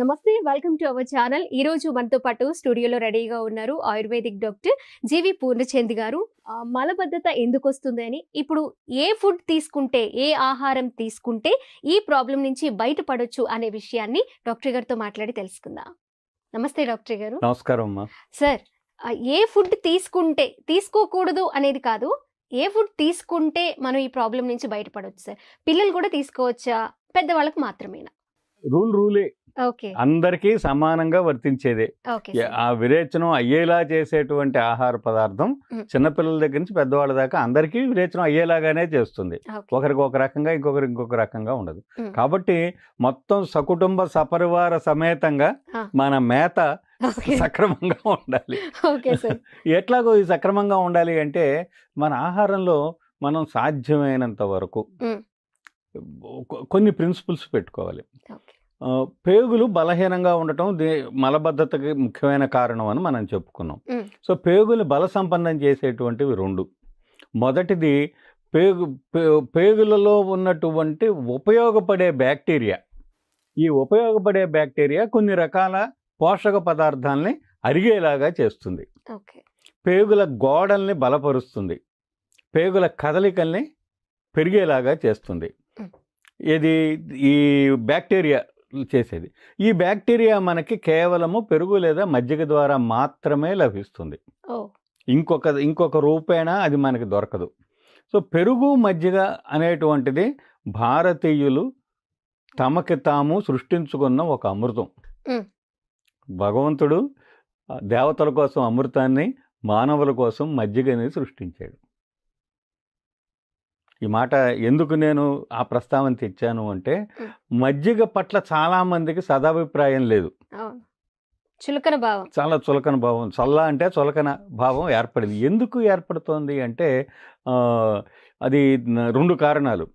నమస్తే welcome to our channel. ఈ రోజు మనతో పాటు స్టూడియోలో రెడీగా ఉన్నారు ఆయుర్వేదిక్ డాక్టర్ జీవి పూర్ణచంద్ గారు. మలబద్ధత ఎందుకు వస్తుంది అని? ఇప్పుడు ఏ ఫుడ్ తీసుకుంటే ఏ ఆహారం తీసుకుంటే ఈ ప్రాబ్లం నుంచి బయటపడొచ్చు అనే విషయాన్ని డాక్టర్ గారితో మాట్లాడి తెలుసుకుందాం. నమస్తే డాక్టర్ గారు. నమస్కారం సార్ ఏ ఫుడ్ తీసుకుంటే తీసుకోకూడదు అనేది కాదు ఏ ఫుడ్ తీసుకుంటే మనం ఈ ప్రాబ్లం నుంచి బయటపడవచ్చు సార్? పిల్లలు కూడా తీసుకోవచ్చా? పెద్దవాళ్ళకి మాత్రమేనా? రూల్ రూలే. అందరికీ సమానంగా వర్తించేదే. ఆ విరేచనం అయ్యేలా చేసేటువంటి ఆహార పదార్థం. చిన్నపిల్లల దగ్గర నుంచి పెద్దవాళ్ళ దాకా అందరికీ విరేచనం అయ్యేలాగానే చేస్తుంది. ఒకరికి ఒక రకంగా ఇంకొకరికి ఇంకొక రకంగా ఉండదు. కాబట్టి మొత్తం సకుటుంబ సపరివార సమేతంగా. మన మేత సక్రమంగా ఉండాలి. ఎట్లాగో ఈ సక్రమంగా ఉండాలి అంటే మన ఆహారంలో మనం సాధ్యమైనంత వరకు కొన్ని ప్రిన్సిపల్స్ పెట్టుకోవాలి. పేగులు బలహీనంగా ఉండటం దే మలబద్ధతకి ముఖ్యమైన కారణం అని మనం చెప్పుకున్నాం. సో పేగులు బల సంపన్నం చేసేటువంటివి రెండు. మొదటిది పేగు పే- పేగులలో ఉన్నటువంటి ఉపయోగపడే బ్యాక్టీరియా. ఈ ఉపయోగపడే బ్యాక్టీరియా కొన్ని రకాల పోషక పదార్థాలని అరిగేలాగా చేస్తుంది. పేగుల గోడల్ని బలపరుస్తుంది. పేగుల కదలికల్ని పెరిగేలాగా చేస్తుంది. ఇది ఈ బ్యాక్టీరియా చేసేది. ఈ బ్యాక్టీరియా మనకి కేవలము పెరుగు లేదా మజ్జిగ ద్వారా మాత్రమే లభిస్తుంది. ఇంకొక ఇంకొక రూపేణా అది మనకి దొరకదు. సో పెరుగు మజ్జిగ అనేటువంటిది భారతీయులు తమకి తాము సృష్టించుకున్న ఒక అమృతం. భగవంతుడు దేవతల కోసం అమృతాన్ని మానవుల కోసం మజ్జిగని సృష్టించాడు. ఈ మాట ఎందుకు నేను ఆ ప్రస్తావన తెచ్చాను అంటే. మజ్జిగ పట్ల చాలా మందికి సదాభిప్రాయం లేదు. చులకన భావం. చాలా చులకన భావం. చల్ల అంటే చులకన భావం ఏర్పడింది. ఎందుకు ఏర్పడుతోంది అంటే అది రెండు కారణాలు.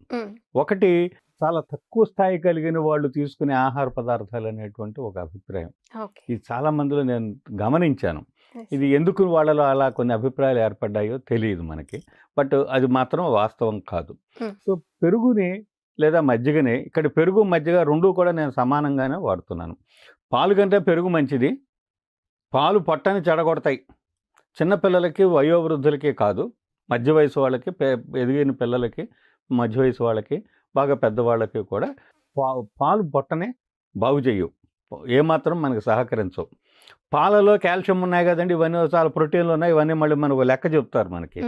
ఒకటి చాలా తక్కువ స్థాయి కలిగిన వాళ్ళు తీసుకునే ఆహార పదార్థాలు అనేటువంటి ఒక అభిప్రాయం. ఇది చాలా మందిలో నేను గమనించాను. ఇది ఎందుకు వాళ్ళలో అలా కొన్ని అభిప్రాయాలు ఏర్పడ్డాయో తెలియదు మనకి. బట్ అది మాత్రం వాస్తవం కాదు. సో పెరుగుని లేదా మజ్జిగని ఇక్కడ పెరుగు మజ్జిగ రెండు కూడా నేను సమానంగానే వాడుతున్నాను. పాలు కంటే పెరుగు మంచిది. పాలు పొట్టని చెడగొడతాయి. చిన్నపిల్లలకి వయోవృద్ధులకి కాదు. మధ్య వయసు వాళ్ళకి ఎదిగిన పిల్లలకి మధ్య వయసు వాళ్ళకి బాగా పెద్దవాళ్ళకి కూడా పా పాలు పొట్టని బాగు చేయవు. ఏమాత్రం మనకి సహకరించవు. పాలలో కాల్షియం ఉన్నాయి కదండి ఇవన్నీ చాలా ప్రోటీన్లు ఉన్నాయి ఇవన్నీ మళ్ళీ మనకు లెక్క చెప్తారు మనకి.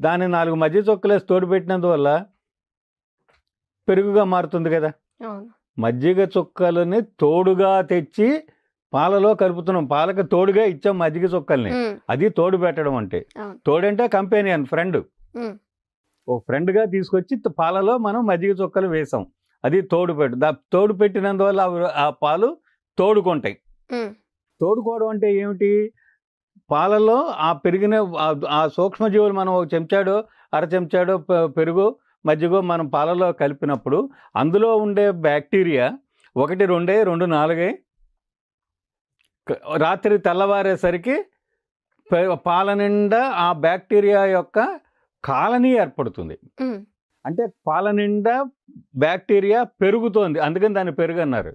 దాన్ని నాలుగు మధ్య చొక్కలేసి తోడు పెట్టినందువల్ల పెరుగుగా మారుతుంది కదా. మజ్జిగ చుక్కలని తోడుగా తెచ్చి పాలలో కలుపుతున్నాం. పాలకు తోడుగా ఇచ్చాం మజ్జిగ చుక్కల్ని. అది తోడు పెట్టడం అంటే. తోడంటే కంపెనియన్ ఫ్రెండ్. మ్. ఓ ఫ్రెండ్గా తీసుకొచ్చి పాలలో మనం మజ్జిగ చుక్కలు వేసాం. అది తోడు పెట్టు తోడు పెట్టినందువల్ల ఆ పాలు తోడుకుంటాయి. తోడుకోవడం అంటే ఏమిటి? పాలలో ఆ పెరిగిన ఆ- సూక్ష్మజీవులు మనం ఒక చెంచాడో అర చెంచాడో పెరుగు మజ్జిగో మనం పాలలో కలిపినప్పుడు అందులో ఉండే బ్యాక్టీరియా ఒకటి రెండే రెండు నాలుగే రాత్రి తెల్లవారేసరికి పాల నిండా ఆ బ్యాక్టీరియా యొక్క కాలనీ ఏర్పడుతుంది. అంటే పాల నిండా బ్యాక్టీరియా పెరుగుతోంది. అందుకని దాన్ని పెరుగు అన్నారు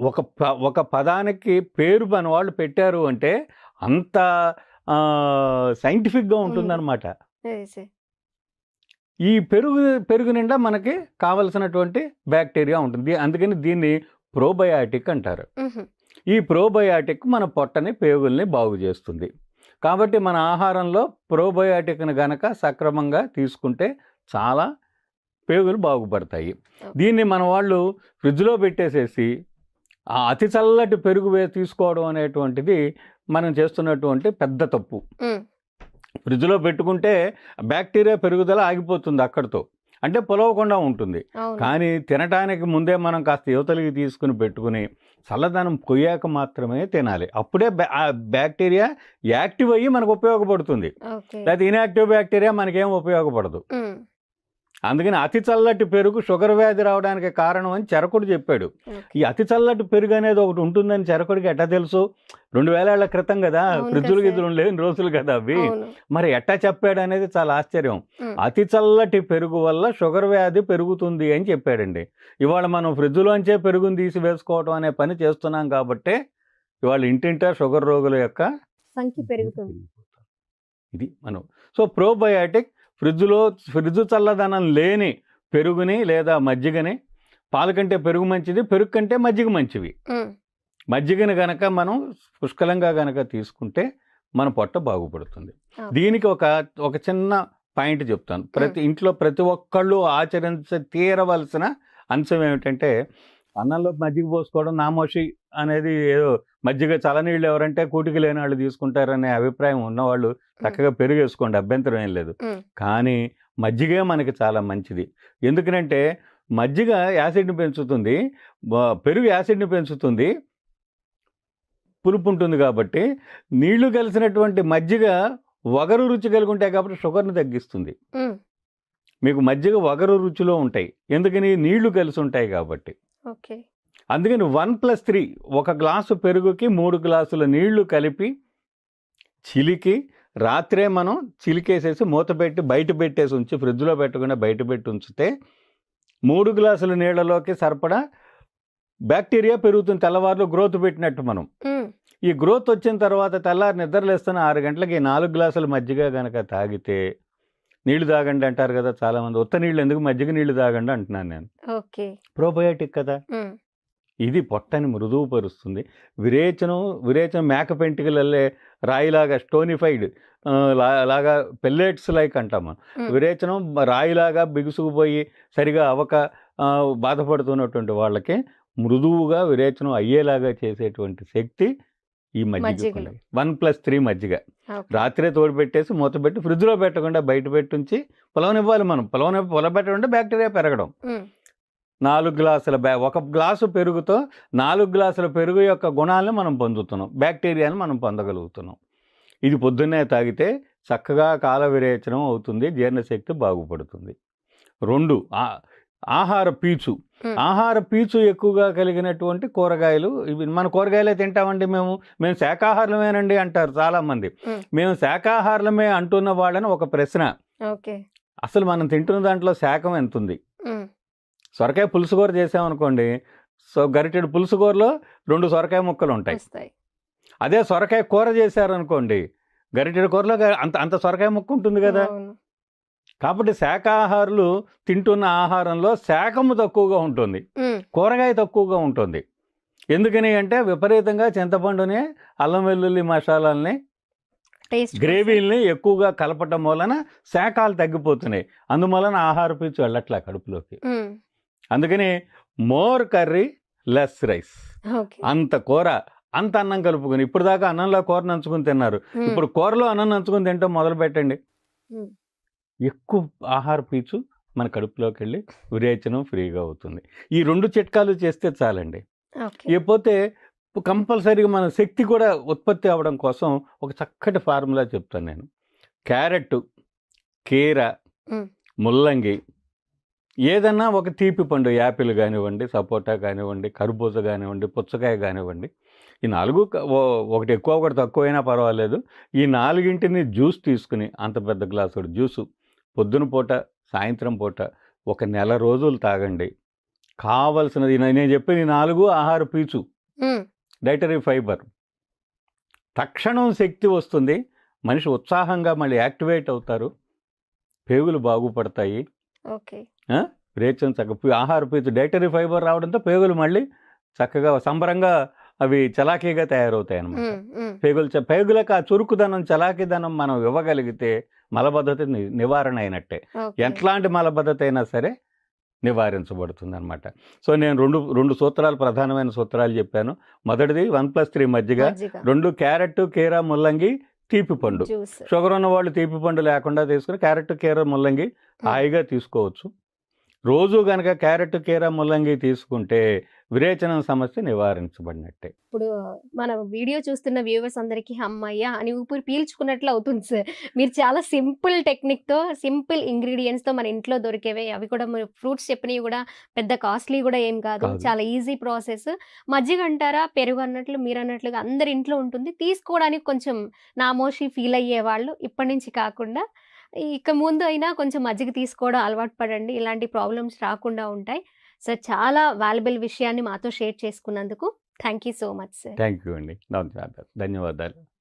ఒక ప- ఒక పదానికి పేరు మన వాళ్ళు పెట్టారు అంటే అంత సైంటిఫిక్గా ఉంటుందన్నమాట. ఈ పెరుగు పెరుగు నిండా మనకి కావలసినటువంటి బ్యాక్టీరియా ఉంటుంది. అందుకని దీన్ని ప్రోబయాటిక్ అంటారు. ఈ ప్రోబయాటిక్ మన పొట్టని పేగుల్ని బాగు చేస్తుంది. కాబట్టి మన ఆహారంలో ప్రోబయాటిక్ని గనక సక్రమంగా తీసుకుంటే చాలా పేగులు బాగుపడతాయి. దీన్ని మన వాళ్ళు ఫ్రిడ్జ్లో పెట్టేసేసి ఆ అతి చల్లటి పెరుగు వే తీసుకోవడం అనేటువంటిది మనం చేస్తున్నటువంటి పెద్ద తప్పు. ఫ్రిడ్జ్లో పెట్టుకుంటే బ్యాక్టీరియా పెరుగుదల ఆగిపోతుంది అక్కడితో. అంటే పొలవకుండా ఉంటుంది. కానీ తినటానికి ముందే మనం కాస్త యువతలకి తీసుకుని పెట్టుకుని చల్లదనం కొయ్యాక మాత్రమే తినాలి. అప్పుడే బ్యాక్టీరియా యాక్టివ్ అయ్యి మనకు ఉపయోగపడుతుంది. లేకపోతే ఇన్యాక్టివ్ బ్యాక్టీరియా మనకేం ఉపయోగపడదు. అందుకని అతి చల్లటి పెరుగు షుగర్ వ్యాధి రావడానికి కారణం అని చెరకుడు చెప్పాడు. ఈ అతి చల్లటి పెరుగు అనేది ఒకటి ఉంటుందని చెరకుడికి ఎట్టా తెలుసు? రెండు వేల ఏళ్ళ క్రితం కదా ఫ్రిడ్జులు గిద్దులు లేని రోజులు కదా అవి. మరి ఎట్టా చెప్పాడు అనేది చాలా ఆశ్చర్యం. అతి చల్లటి పెరుగు వల్ల షుగర్ వ్యాధి పెరుగుతుంది అని చెప్పాడండి. ఇవాళ మనం ఫ్రిడ్జ్లోంచే పెరుగుని తీసి వేసుకోవడం అనే పని చేస్తున్నాం కాబట్టే ఇవాళ ఇంటింటా షుగర్ రోగుల యొక్క సంఖ్య పెరుగుతుంది. ఇది మనం. సో ప్రోబయాటిక్ ఫ్రిడ్జ్లో ఫ్రిడ్జ్ చల్లదనం లేని పెరుగుని లేదా మజ్జిగని పాల కంటే పెరుగు మంచిది పెరుగు కంటే మజ్జిగ మంచివి. మజ్జిగని గనక మనం పుష్కలంగా గనక తీసుకుంటే మన పొట్ట బాగుపడుతుంది. దీనికి ఒక ఒక చిన్న పాయింట్ చెప్తాను ప్రతి ఇంట్లో ప్రతి ఒక్కళ్ళు ఆచరించ తీరవలసిన అంశం ఏమిటంటే అన్నంలో మజ్జిగ పోసుకోవడం నామోషి అనేది ఏదో మజ్జిగ చలనీళ్ళు ఎవరంటే కూటికి లేని వాళ్ళు తీసుకుంటారనే అభిప్రాయం ఉన్నవాళ్ళు చక్కగా పెరుగు వేసుకోండి అభ్యంతరం ఏం లేదు. కానీ మజ్జిగే మనకి చాలా మంచిది. ఎందుకంటే మజ్జిగ యాసిడ్ని పెంచుతుంది పెరుగు యాసిడ్ని పెంచుతుంది పులుపు ఉంటుంది కాబట్టి నీళ్ళు కలిసినటువంటి మజ్జిగ వగరు రుచి కలిగి ఉంటాయి కాబట్టి షుగర్ని తగ్గిస్తుంది. మీకు మజ్జిగ వగరు రుచిలో ఉంటాయి. ఎందుకని నీళ్ళు కలిసి ఉంటాయి కాబట్టి. ఓకే. అందుకని వన్ ప్లస్ త్రీ ఒక గ్లాసు పెరుగుకి మూడు గ్లాసుల నీళ్ళు కలిపి చిలికి రాత్రే మనం చిలికేసేసి మూత పెట్టి బయట పెట్టేసి ఉంచి ఫ్రిడ్జ్లో పెట్టకుండా బయట పెట్టి ఉంచితే మూడు గ్లాసుల నీళ్ళలోకి సరిపడా బ్యాక్టీరియా పెరుగుతుంది. తెల్లవారులో గ్రోత్ పెట్టినట్టు మనం. ఈ గ్రోత్ వచ్చిన తర్వాత తెల్లారి నిద్రలేస్తున్న ఆరు గంటలకి నాలుగు గ్లాసుల మజ్జిగ కనుక తాగితే నీళ్ళు తాగండి అంటారు కదా చాలామంది. ఉత్త నీళ్ళు ఎందుకు మజ్జిగ నీళ్ళు తాగండి అంటున్నాను నేను. ఓకే. ప్రోబయోటిక్ కదా. ఇది పొట్టని మృదువుపరుస్తుంది విరేచనం విరేచనం మేక పెంటికలల్లే రాయిలాగా స్టోనిఫైడ్ లాగా పెల్లెట్స్ లైక్ అంటాం మనం ఉమ్. విరేచనం రాయిలాగా బిగుసుకుపోయి సరిగా అవక బాధపడుతున్నటువంటి వాళ్ళకి మృదువుగా విరేచనం అయ్యేలాగా చేసేటువంటి శక్తి ఈ మజ్జిగ. వన్ ప్లస్ త్రీ మజ్జిగ. రాత్రే తోడు పెట్టేసి మూత పెట్టి ఫ్రిడ్జ్లో పెట్టకుండా బయట పెట్టుంచి పొలవనివ్వాలి మనం పొలవని పొలబెట్టడం బ్యాక్టీరియా పెరగడం. నాలుగు గ్లాసుల బ్యా ఒక గ్లాసు పెరుగుతో నాలుగు గ్లాసుల పెరుగు యొక్క గుణాలను మనం పొందుతున్నాం. బ్యాక్టీరియాని మనం పొందగలుగుతున్నాం. ఇది పొద్దున్నే తాగితే చక్కగా కాల విరేచనం అవుతుంది జీర్ణశక్తి బాగుపడుతుంది. రెండు ఆహార పీచు. ఆహార పీచు ఎక్కువగా కలిగినటువంటి కూరగాయలు ఇవి మన కూరగాయలే తింటామండి మేము. మేము శాకాహారులమేనండి అంటారు చాలామంది. మేము శాకాహారులమే అంటున్న వాళ్ళని ఒక ప్రశ్న. ఓకే. అసలు మనం తింటున్న దాంట్లో శాకం ఎంత ఉంది. సొరకాయ పులుసు కూర చేసామనుకోండి సో గరిటెడు పులుసు కూరలో రెండు సొరకాయ ముక్కలు ఉంటాయి అదే సొరకాయ కూర చేశారనుకోండి గరిటెడు కూరలో అంత అంత సొరకాయ ముక్క ఉంటుంది కదా. కాబట్టి శాకాహారులు తింటున్న ఆహారంలో శాకము తక్కువగా ఉంటుంది. కూరగాయ తక్కువగా ఉంటుంది. ఎందుకని అంటే విపరీతంగా చింతపండుని అల్లం వెల్లుల్లి మసాలాల్ని గ్రేవీల్ని ఎక్కువగా కలపటం వలన శాకాలు తగ్గిపోతున్నాయి. అందువలన ఆహార పీచు వెళ్ళట్లే కడుపులోకి. అందుకని మోర్ కర్రీ లెస్ రైస్. అంత కూర అంత అన్నం కలుపుకొని ఇప్పుడు దాకా అన్నంలో కూర నంచుకుని తిన్నారు. ఇప్పుడు కూరలో అన్నం నంచుకుని తింటాం మొదలు పెట్టండి. ఎక్కువ ఆహార పీచు మన కడుపులోకి వెళ్ళి విరేచనం ఫ్రీగా అవుతుంది. ఈ రెండు చిట్కాలు చేస్తే చాలండి. ఇకపోతే కంపల్సరీగా మన శక్తి కూడా ఉత్పత్తి అవ్వడం కోసం ఒక చక్కటి ఫార్ములా చెప్తాను నేను. క్యారెట్ కీర. ముల్లంగి ఏదన్నా ఒక తీపి పండు యాపిల్ కానివ్వండి సపోటా కానివ్వండి కర్బూజ కానివ్వండి పుచ్చకాయ కానివ్వండి ఈ నాలుగు ఒకటి ఎక్కువ ఒకటి తక్కువైనా పర్వాలేదు. ఈ నాలుగింటిని జ్యూస్ తీసుకుని అంత పెద్ద గ్లాసుడు జ్యూసు పొద్దున పూట సాయంత్రం పూట ఒక నెల రోజులు తాగండి. కావలసినది నేను చెప్పిన ఈ నాలుగు ఆహార పీచు. Dietary fibre. తక్షణం శక్తి వస్తుంది. మనిషి ఉత్సాహంగా మళ్ళీ యాక్టివేట్ అవుతారు. పేగులు బాగుపడతాయి. ఓకే రేచం చక్క ఆహార పీచు డైటరీ ఫైబర్ రావడంతో పేగులు మళ్ళీ చక్కగా సంబరంగా అవి చలాకీగా తయారవుతాయి. ఉమ్. పేగులు పేగులకు ఆ చురుకుదనం చలాకీదనం మనం ఇవ్వగలిగితే మలబద్ధత నివారణ అయినట్టే. ఎట్లాంటి మలబద్ధత అయినా సరే నివారించబడుతుంది అనమాట సో నేను రెండు రెండు సూత్రాలు ప్రధానమైన సూత్రాలు చెప్పాను మొదటిది వన్ ప్లస్ త్రీ మజ్జిగ రెండు క్యారెట్ కీర ముల్లంగి తీపి పండు. షుగర్ ఉన్న వాళ్ళు తీపి పండు లేకుండా తీసుకుని క్యారెట్ కీర ముల్లంగి హాయిగా తీసుకోవచ్చు. రోజు కనుక క్యారెట్ కీర ముల్లంగి తీసుకుంటే విరేచనం సమస్య నివారించబడినట్టే. ఇప్పుడు మన వీడియో చూస్తున్న వ్యూవర్స్ అందరికీ అమ్మయ్య అని ఊపిరి పీల్చుకున్నట్లు అవుతుంది సార్. మీరు చాలా సింపుల్ టెక్నిక్తో సింపుల్ ఇంగ్రీడియంట్స్తో మన ఇంట్లో దొరికేవే. అవి కూడా ఫ్రూట్స్ చెప్పినవి కూడా పెద్ద కాస్ట్లీ కూడా ఏం కాదు. కాదు. చాలా ఈజీ ప్రాసెస్. మజ్జిగ అంటారా పెరుగు అన్నట్లు మీరు అన్నట్లుగా అందరి ఇంట్లో ఉంటుంది. తీసుకోవడానికి కొంచెం నామోషి ఫీల్ అయ్యే వాళ్ళు ఇప్పటి నుంచి కాకుండా ఇక ముందు అయినా కొంచెం మజ్జిగ తీసుకోవడం అలవాటు పడండి. ఇలాంటి ప్రాబ్లమ్స్ రాకుండా ఉంటాయి. సార్ చాలా వాల్యుబుల్ విషయాన్ని మాతో షేర్ చేసుకున్నందుకు thank you so much sir. Thank you అండి. ధన్యవాదాలు. ధన్యవాదాలు.